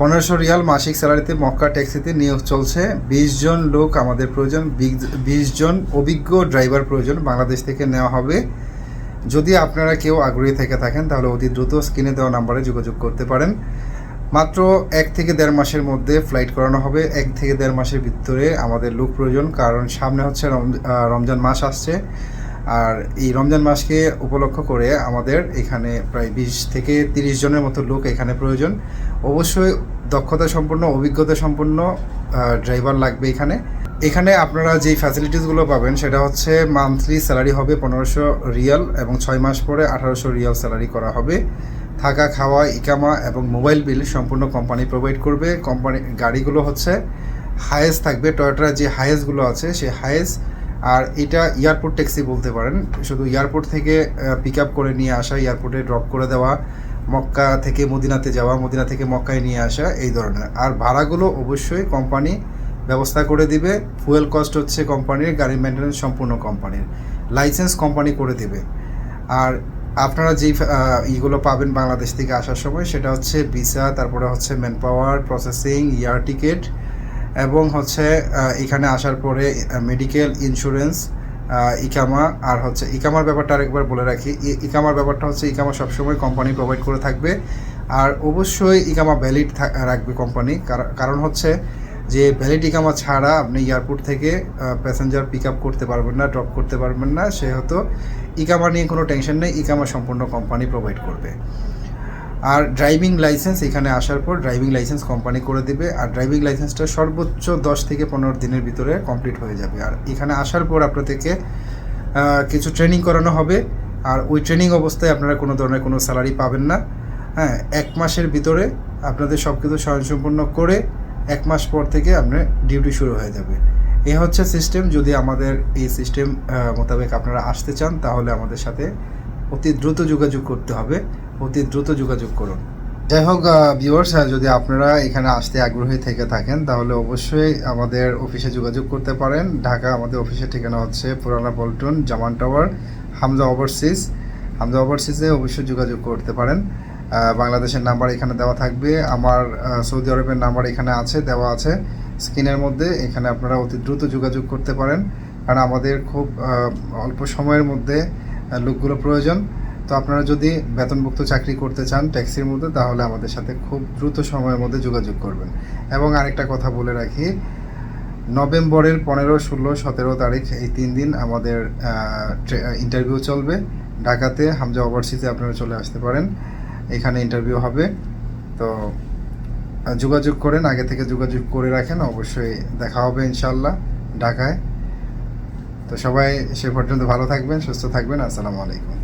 পনেরোশো রিয়াল মাসিক স্যালারিতে মক্কা ট্যাক্সিতে নিয়োগ চলছে। বিশ জন লোক আমাদের প্রয়োজন বিশ জন অভিজ্ঞ ড্রাইভার প্রয়োজন বাংলাদেশ থেকে নেওয়া হবে। যদি আপনারা কেউ আগ্রহী থেকে থাকেন, তাহলে অতি দ্রুত স্ক্রিনে দেওয়া নাম্বারে যোগাযোগ করতে পারেন। মাত্র এক থেকে দেড় মাসের মধ্যে ফ্লাইট করানো হবে। এক থেকে দেড় মাসের ভিতরে আমাদের লোক প্রয়োজন, কারণ সামনে হচ্ছে রম- রমজান মাস আসছে। আর এই রমজান মাসকে উপলক্ষ করে আমাদের এখানে প্রায় বিশ থেকে তিরিশ জনের মতো লোক এখানে প্রয়োজন। অবশ্যই দক্ষতা সম্পন্ন, অভিজ্ঞতা সম্পন্ন ড্রাইভার লাগবে এখানে। এখানে আপনারা যেই ফ্যাসিলিটিসগুলো পাবেন সেটা হচ্ছে মান্থলি স্যালারি হবে পনেরোশো রিয়াল এবং ছয় মাস পরে আঠারোশো রিয়াল স্যালারি করা হবে। থাকা, খাওয়া, ইকামা এবং মোবাইল বিল সম্পূর্ণ কোম্পানি প্রোভাইড করবে। কোম্পানি গাড়িগুলো হচ্ছে হায়েস্ট থাকবে। টয়োটার যে হায়েস্টগুলো আছে, সেই হায়েস আর এটা এয়ারপোর্ট ট্যাক্সি বলতে পারেন। শুধু এয়ারপোর্ট থেকে পিক আপ করে নিয়ে আসা এয়ারপোর্টে ড্রপ করে দেওয়া, মক্কা থেকে মদিনাতে যাওয়া, মদিনা থেকে মক্কায় নিয়ে আসা, এই ধরনের। আর ভাড়াগুলো অবশ্যই কোম্পানি ব্যবস্থা করে দিবে। ফুয়েল কস্ট হচ্ছে কোম্পানির গাড়ি মেনটেন্যান্স সম্পূর্ণ কোম্পানির লাইসেন্স কোম্পানি করে দিবে। আর আপনারা যেই ইগুলো পাবেন বাংলাদেশ থেকে আসার সময়, সেটা হচ্ছে ভিসা তারপরে হচ্ছে man power processing air ticket এবং হচ্ছে এখানে আসার পরে মেডিকেল ইন্স্যুরেন্স ইকামা, আর হচ্ছে, ইকামার ব্যাপারটা আরেকবার বলে রাখি। ইকামার ব্যাপারটা হচ্ছে, ইকামা সবসময় কোম্পানি প্রোভাইড করে থাকবে। আর অবশ্যই ইকামা ভ্যালিড রাখবে কোম্পানি কারণ হচ্ছে যে ভ্যালিড ইকামা ছাড়া আপনি এয়ারপোর্ট থেকে প্যাসেঞ্জার পিক আপ করতে পারবেন না ড্রপ করতে পারবেন না। সেহেতু ইকামা নিয়ে কোনো টেনশন নেই, ইকামা সম্পূর্ণ কোম্পানি প্রোভাইড করবে। আর ড্রাইভিং লাইসেন্স এখানে আসার পর ড্রাইভিং লাইসেন্স কোম্পানি করে দেবে। আর ড্রাইভিং লাইসেন্সটা সর্বোচ্চ দশ থেকে পনেরো দিনের ভিতরে কমপ্লিট হয়ে যাবে। আর এখানে আসার পর আপনাদেরকে কিছু ট্রেনিং করানো হবে। আর ওই ট্রেনিং অবস্থায় আপনারা কোনো ধরনের কোনো স্যালারি পাবেন না। হ্যাঁ এক মাসের ভিতরে আপনাদের সব কিছু স্বয়ংসম্পূর্ণ করে এক মাস পর থেকে আপনার ডিউটি শুরু হয়ে যাবে। এ হচ্ছে সিস্টেম যদি আমাদের এই সিস্টেম মোতাবেক আপনারা আসতে চান, তাহলে আমাদের সাথে অতি দ্রুত যোগাযোগ করতে হবে। অতি দ্রুত যোগাযোগ করুন। যাই হোক ভিউয়ার্স যদি আপনারা এখানে আসতে আগ্রহী থেকে থাকেন, তাহলে অবশ্যই আমাদের অফিসে যোগাযোগ করতে পারেন। ঢাকা আমাদের অফিসের ঠিকানা হচ্ছে পুরানা পল্টন, জামান টাওয়ার হামজা ওভারসিজ হামজা ওভারসিজে অবশ্যই যোগাযোগ করতে পারেন। বাংলাদেশের নাম্বার এখানে দেওয়া থাকবে। আমার সৌদি আরবের নাম্বার এখানে আছে, দেওয়া আছে। স্ক্রিনের মধ্যে এখানে আপনারা অতি দ্রুত যোগাযোগ করতে পারেন। কারণ আমাদের খুব অল্প সময়ের মধ্যে লোকগুলো প্রয়োজন। তো আপনারা যদি বেতনভুক্ত চাকরি করতে চান ট্যাক্সির মধ্যে, তাহলে আমাদের সাথে খুব দ্রুত সময়ের মধ্যে যোগাযোগ করবেন। এবং আরেকটা কথা বলে রাখি, নভেম্বরের পনেরো, ষোলো, সতেরো তারিখ এই তিন দিন আমাদের ইন্টারভিউ চলবে। ঢাকাতে হামজা ওভারসিজে আপনারা চলে আসতে পারেন। এখানে ইন্টারভিউ হবে। তো যোগাযোগ করেন, আগে থেকে যোগাযোগ করে রাখেন, অবশ্যই দেখা হবে ইনশাল্লাহ ঢাকায়। তো সবাই সে পর্যন্ত ভালো থাকবেন সুস্থ থাকবেন। আসসালামু আলাইকুম।